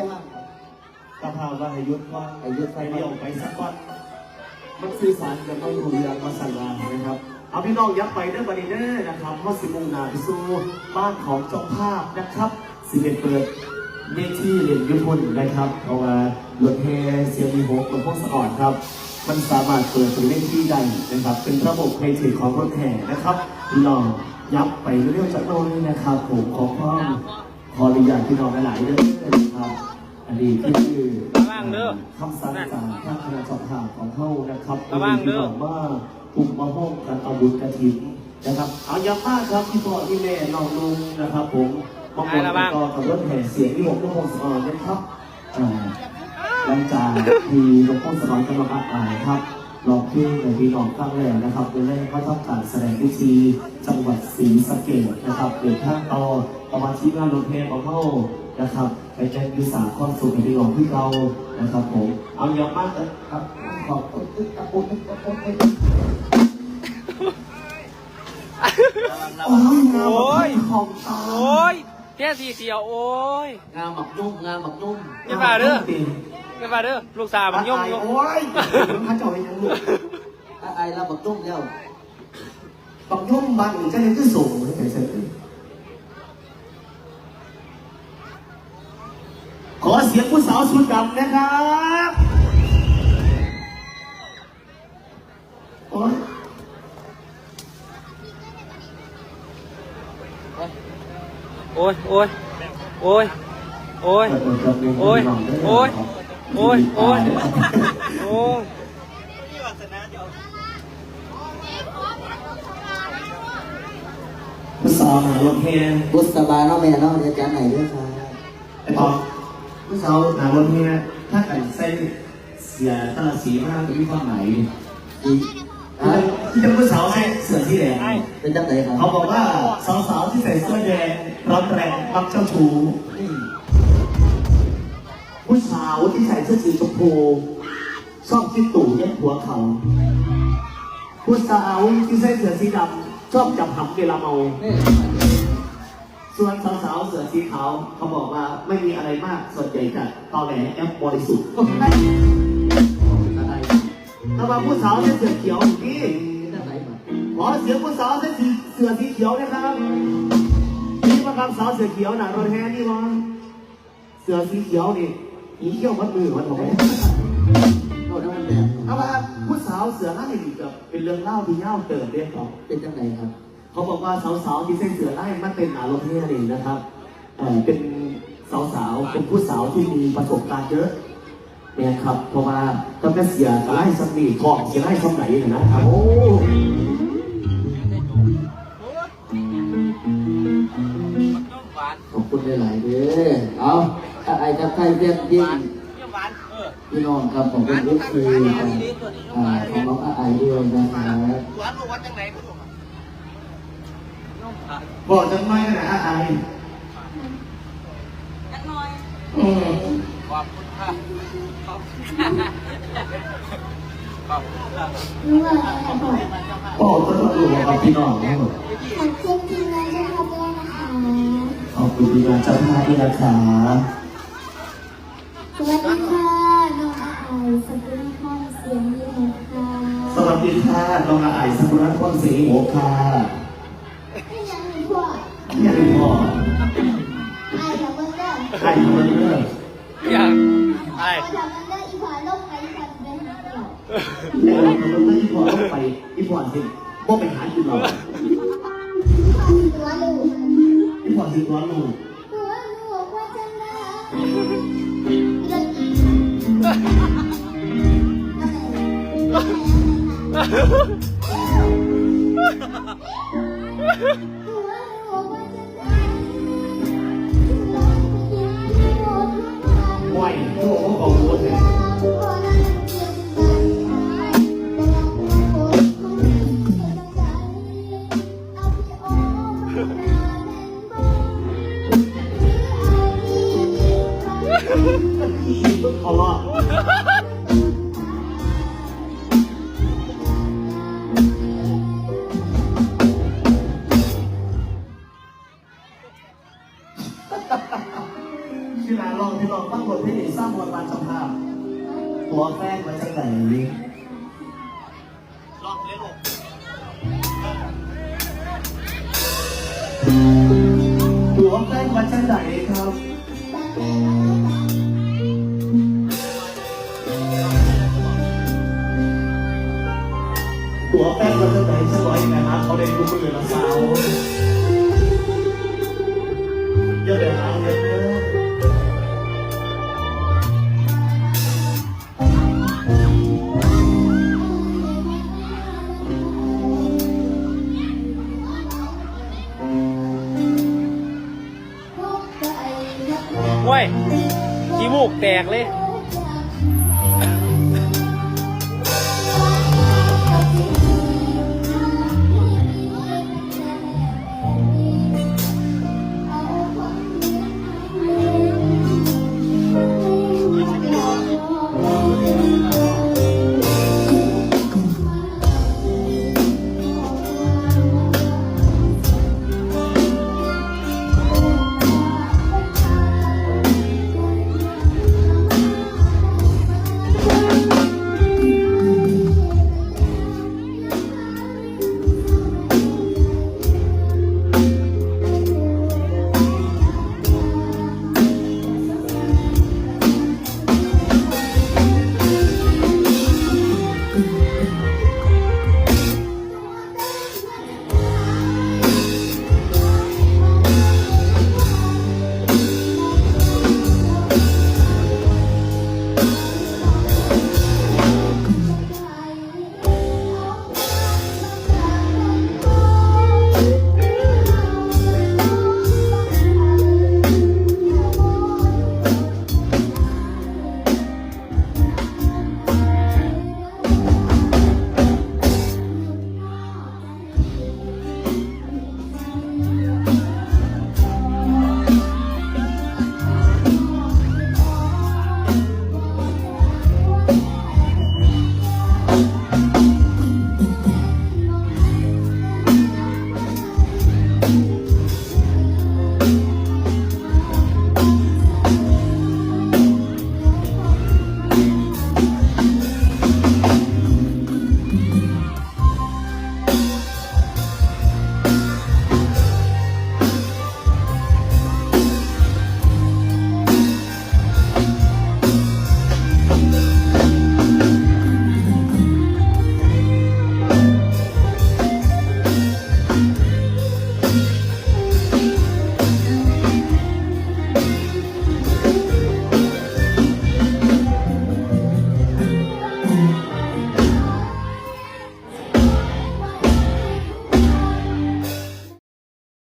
ได้ห้ามครับกระพาว่าให้ยุดว่าให้ยุดไปเดียวไปสักวันมันสื่อสารกันไม่รู้เรื่องมาสั่งงานนะครับเอาพี่น้องยับไปเด้อบันนี้เด้อนะครับเพราะสิมุงนาไปสู่บ้านของเจ้าภาพนะครับสิเป็นเปิดเวทีเรียนยุพลนะครับเพราะว่ารถแห่เสียมีโฮกกับพวกสะอ่อนครับ มันสามารถเปิดเป็นเลขที่ได้นะครับ เป็นระบบเพลย์เทคของรถแห่นะครับพี่น้องยับไปเรื่อยๆจากโน้นนะครับผมขอความขออนุญาตพี่น้องหลายๆเด้อนะครับ อันนี้คือระวังเด้อคำสั่งจากทางคณะสอบถามของเขานะครับระวังเด้อที่บอกว่าปุ่มมาห้องกันอาบุญกระถิ่นนะครับ เอาย้ำมากครับพี่พ่อพี่แม่น้องลุงนะครับ ผมมาบนต่อกับรถแห่เสียงที่ผมต้องคงสอนนะครับอ่าหลังจากที่หลวงพ่อสอนกำลังอ่านครับลองเพลงในพี่น้องฟังแล้วนะครับในแรกก็ต้องการแสดงวิธีจังหวัดศรีสะเกษนะครับเดินทางต่อประมาณที่งานรถแห่ของเขา นะครับ ไปแจ้งยุสาข้อสุขในพี่น้องที่เรานะครับผม เอาย้ำมากนะครับขอบคุณครับขอบคุณครับขอบคุณครับโอ้ยโอ้ยของตาโอ้ยแค่ทีเดียวโอ้ยงานหมักยุ่งงานหมักยุ่งอย่ามาเด้ออย่ามาเด้อลูกสาวมันย่อมย่มโอ้ยมันพระเจ้าไปยังลูกไอ้เราหมักยุ่งแล้วบักย่มบางอีกจะยังคือส่งให้ไปเสร็ ขอเสียงผู้สาวสุดดำนะครับโอ้ยโอ้ยโอ้ยโอ้ยโอ้ยโอ้ยโอ้ยโอ้ยโอ้ยโอ้ยผู้สาวหารถแห่บุษบาเนาะแม่เนาะอาจารย์ไหนด้วยครับไอ้ปอ ผู้สาวหารถแห่ถ้ากันใส่เสียตาสีมากจะมีความหมายอีกที่จะผู้สาวใส่เสื้อสีแดงเป็นจังไหนครับเขาบอกว่าสาวๆที่ใส่เสื้อแดงร้อนแรงมักเจ้าชู้ผู้สาวที่ใส่เสื้อสีชมพูชอบคิดตู่เย็บหัวเขาผู้สาวที่ใส่เสื้อสีดำชอบจับหำเวลาเมานี่ ส่วนสาวๆเสื้อสีขาวเขาบอกว่าไม่มีอะไรมากส่วนใหญ่จะตอแหลแอปบริสุทธิ์อะไรถ้าว่าผู้สาวเสื้อเขียวอย่างนี่เป็นจังไหนครับขอเสียงผู้สาวใส่สีเสื้อสีเขียวนะครับนี่มาคำสาวเสื้อเขียวหนารถแฮนี่มั้งเสื้อสีเขียวนี่อีเขี้ยวมัดมือมันบอกไหมโทษนะมันแบบถ้าว่าผู้สาวเสื้อไล่นี่ก็เป็นเรื่องเล่าที่เล่าเติมเรียกต่อเป็นจังไหนครับ เขาบอกว่าสาวๆที่ใส่เสือไล่มันเป็นหนารถแฮนี่นะครับเอ่อเป็นสาวๆเป็นผู้สาวที่มีประสบการณ์เยอะเนี่ยครับ เพราะว่าต้องเสียไล่สมีของเสียไล่สมัยนะครับโอ้ขอบคุณหลายๆเด้อเอาถ้าไอ้กับใครเรียกยิ่งพี่น้องครับผมเป็นลูกคืออ่าของน้องอาไอด้วยนะครับ บอกจังไม่นะอะไรอืมขอบคุณค่ะขอบคุณค่ะขอบคุณค่ะบอกตัวตัวกับพี่น้องทั้งหมดขอบคุณทีมงานเจ้าภาพด้วยนะคะขอบคุณพี่น้องเจ้าภาพด้วยนะคะสวัสดีค่ะน้องอาไอสกุลพรเสียงดีค่ะสวัสดีค่ะน้องอาไอสักุระพรศรีโอค่ะให้ยังมี พวกนี่เป็นพ่อไอทำมันได้ใครทำมันเลิกอย่างไอ้ไอทำมันได้อีผาลงไปทันได้หาเราเดี๋ยวเราทำมันเลิกอีพ่อต้องไปอีพ่อสิบ่ไปหาอยู่หรอกตัวลูกอีพ่อสิตัวลูกตัวลู ว่าจะรัก นมาจากไหลองเลยลูกตัวแฟนมาจากไหนครับตัวแฟนมาจากไหนสักอยนะฮะเขาได้ดูมือละสาวอย่าไปหาเงินเด้อพบ กแตกเลย